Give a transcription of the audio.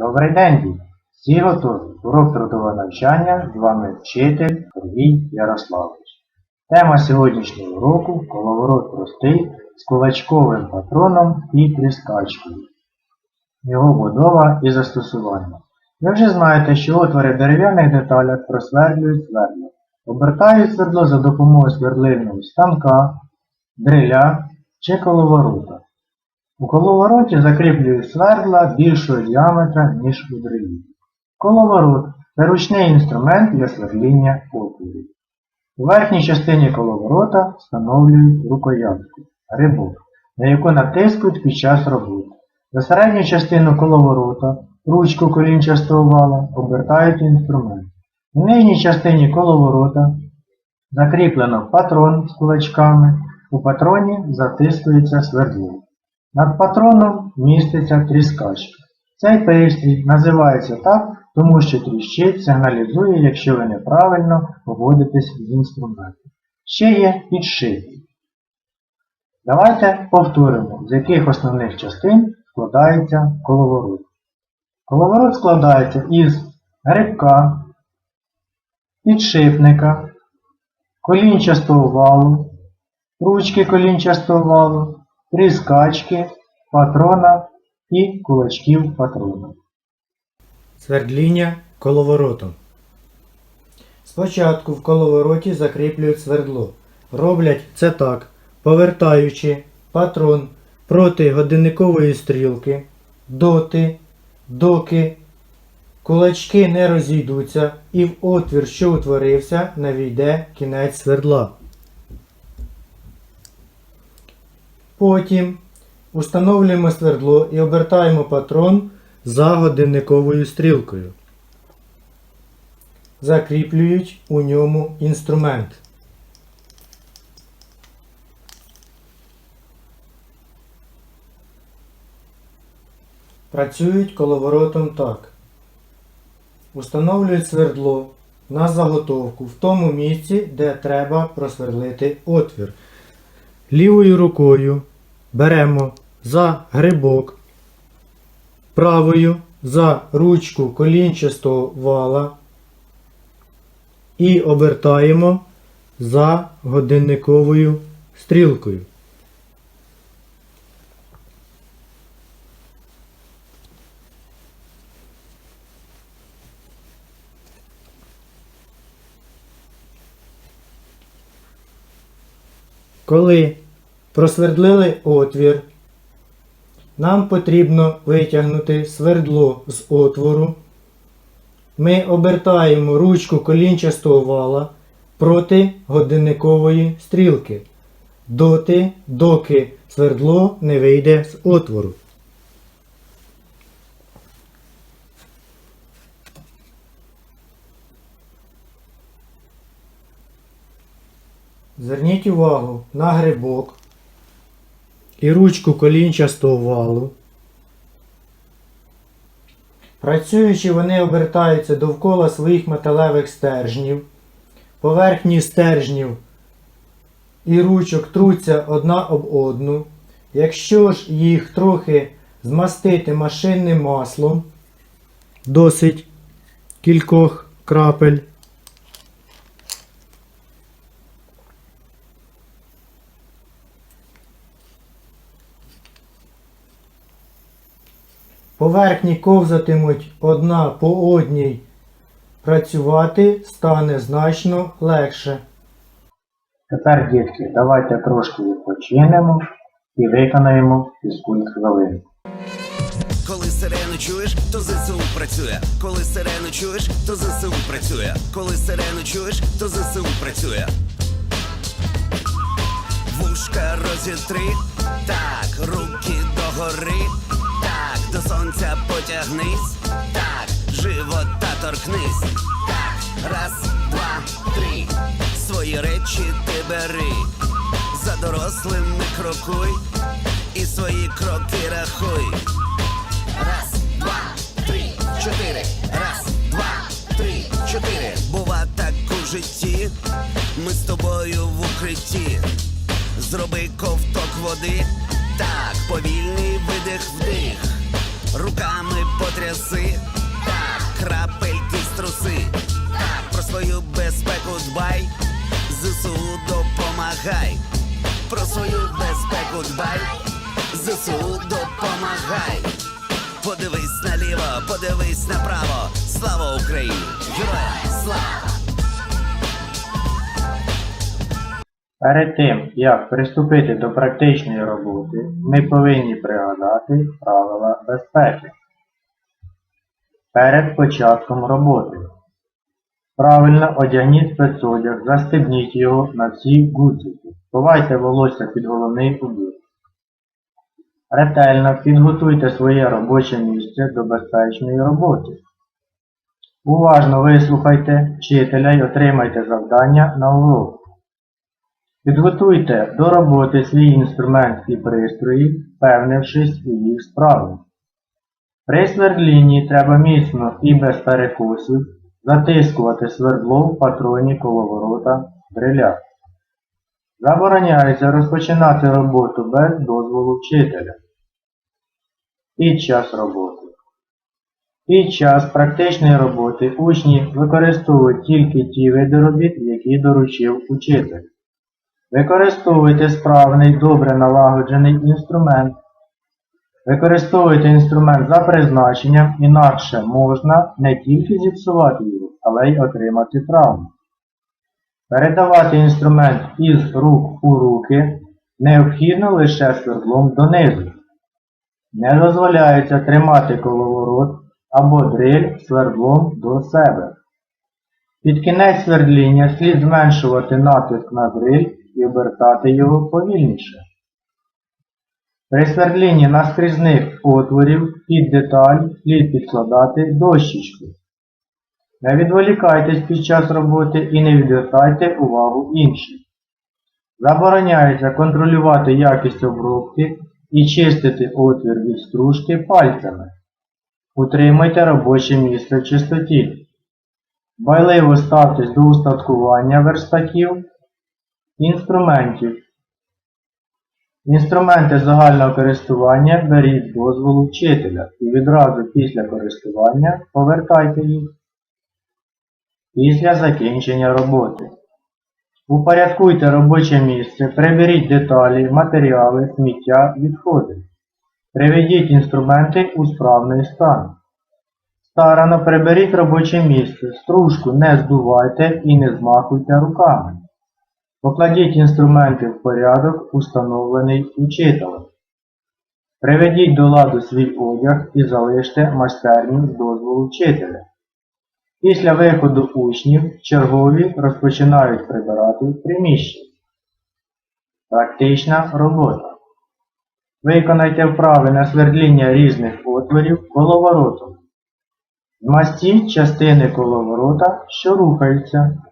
Добрий день, діти! Всі готові. Урок трудового навчання. З вами вчитель Сергій Ярославович. Тема сьогоднішнього уроку коловорот простий з кулачковим патроном і тріскачкою. Його будова і застосування. Ви вже знаєте, що отвори дерев'яних деталях просвердлюють свердло. Обертають свердло за допомогою свердлильного станка, дриля чи коловорота. У коловороті закріплюють свердла більшого діаметра, ніж у дрелі. Коловорот ручний інструмент для свердління отворів. У верхній частині коловорота встановлюють рукоятку, грибок, на яку натискують під час роботи. За середню частину коловорота, ручку колінчастого вала, обертають інструмент. У нижній частині коловорота закріплено патрон з кулачками, у патроні затискується свердло. Над патроном міститься тріскачка. Цей пристрій називається так, тому що тріщить сигналізує, якщо ви неправильно поводитесь з інструментом. Ще є підшипник. Давайте повторимо, з яких основних частин складається коловорот. Коловорот складається із грибка, підшипника, колінчастого валу, ручки колінчастого валу, тріскачки, патрона і кулачків патрона. Свердління коловоротом. Спочатку в коловороті закріплюють свердло. Роблять це так, повертаючи патрон проти годинникової стрілки, доти, доки кулачки не розійдуться і в отвір, що утворився, не війде кінець свердла. Потім установлюємо свердло і обертаємо патрон за годинниковою стрілкою. Закріплюють у ньому інструмент. Працюють коловоротом так. Установлюють свердло на заготовку в тому місці, де треба просверлити отвір. Лівою рукою беремо за грибок, правою за ручку колінчастого вала і обертаємо за годинниковою стрілкою. Коли просвердлили отвір, нам потрібно витягнути свердло з отвору. Ми обертаємо ручку колінчастого вала проти годинникової стрілки, доти, доки свердло не вийде з отвору. Зверніть увагу на грибок і ручку колінчастого валу. Працюючи, вони обертаються довкола своїх металевих стержнів. Поверхні стержнів і ручок труться одна об одну. Якщо ж їх трохи змастити машинним маслом, досить кількох крапель, Поверхні ковзатимуть одна по одній. Працювати стане значно легше. Тепер, дітки, давайте трошки відпочинемо і виконаємо фізкульт хвилин. Коли сирену чуєш, то ЗСУ працює. Коли сирену чуєш, то ЗСУ працює. Коли сирену чуєш, то ЗСУ працює. Вушка розітри, так, руки догори, так, сонця потягнись, так, живота торкнись, так, раз, два, три, свої речі ти бери, за дорослими крокуй, і свої кроки рахуй. Раз, два, три, чотири. Раз, два, три, чотири. Бува так у житті. Ми з тобою в укритті. Зроби ковток води. Так, повільний видих вдих. Руками потряси, так, крапельки струси, так, про свою безпеку дбай, ЗСУ допомагай, про свою безпеку дбай, ЗСУ допомагай. Подивись наліво, подивись направо. Слава Україні! Героям слава! Перед тим, як приступити до практичної роботи, ми повинні пригадати правила безпеки. Перед початком роботи. Правильно одягніть спецодяг, застебніть його на всі гудзики. Ховайте волосся під головний убір. Ретельно підготуйте своє робоче місце до безпечної роботи. Уважно вислухайте вчителя й отримайте завдання на урок. Підготуйте до роботи свій інструмент і пристрої, впевнившись у їх справі. При свердлінні треба міцно і без перекусів затискувати свердло в патроні коловорота дриля. Забороняється розпочинати роботу без дозволу вчителя. Під час роботи. Під час практичної роботи учні використовують тільки ті види робіт, які доручив учитель. Використовуйте справний, добре налагоджений інструмент. Використовуйте інструмент за призначенням, інакше можна не тільки зіпсувати його, але й отримати травму. Передавати інструмент із рук у руки необхідно лише свердлом донизу. Не дозволяється тримати коловорот або дриль свердлом до себе. Під кінець свердління слід зменшувати натиск на дриль і обертати його повільніше. При свердлінні наскрізних отворів під деталь слід підкладати дощечку. Не відволікайтесь під час роботи і не відвертайте увагу інших. Забороняється контролювати якість обробки і чистити отвір від стружки пальцями. Утримуйте робоче місце в чистоті. Байливо ставтесь до устаткування верстаків, інструментів. Інструменти загального користування беріть дозволу вчителя і відразу після користування повертайте їх. Після закінчення роботи. Упорядкуйте робоче місце, приберіть деталі, матеріали, сміття, відходи. Приведіть інструменти у справний стан. Старано приберіть робоче місце, стружку не здувайте і не змахуйте руками. Покладіть інструменти в порядок, установлений учителем. Приведіть до ладу свій одяг і залиште майстерню дозволу вчителя. Після виходу учнів чергові розпочинають прибирати приміщення. Практична робота. Виконайте вправи на свердління різних отворів коловоротом. Змастіть частини коловорота, що рухаються.